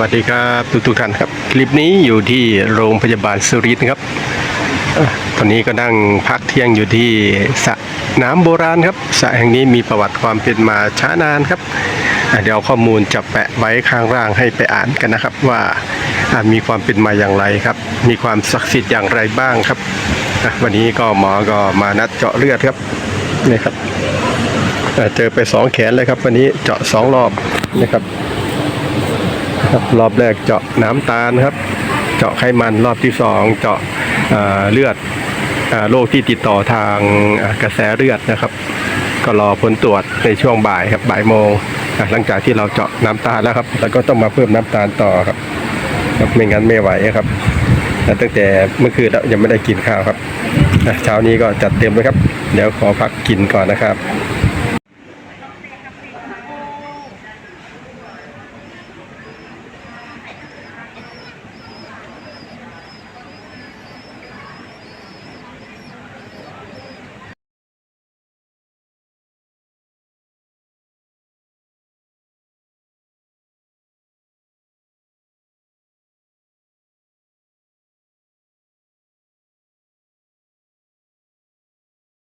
วัสดีครับทุกทุกท่านครับ คลิปนี้อยู่ที่โรงพยาบาลสุรินทร์ครับตอนนี้ก็นั่งพักเที่ยงอยู่ที่สระน้ำโบราณครับสระแห่งนี้มีประวัติความเป็นมาช้านานครับเดี๋ยวข้อมูลจะแปะไว้ข้างล่างให้ไปอ่านกันนะครับ ว่ามีความเป็นมาอย่างไรครับ มีความศักดิ์สิทธิ์อย่างไรบ้างครับวันนี้ก็หมอก็มานัดเจาะเลือดครับนี่ครับเจอไปสองแขนเลยครับ วันนี้เจาะสองรอบนะครับ รอบแรกเจาะน้ำตาลครับ เจาะไขมันรอบที่สองเจาะเลือดโรคที่ติดต่อทางกระแสเลือดนะครับ ก็รอผลตรวจในช่วงบ่ายครับบ่ายโมงหลังจากที่เราเจาะน้ำตาลแล้วครับแล้วก็ต้องมาเพิ่มน้ำตาลต่อครับครับไม่งั้นไม่ไหวครับตั้งแต่เมื่อคืนแล้วยังไม่ได้กินข้าวครับเช้านี้ก็จัดเต็มเลยครับ เดี๋ยวขอพักกินก่อนนะครับ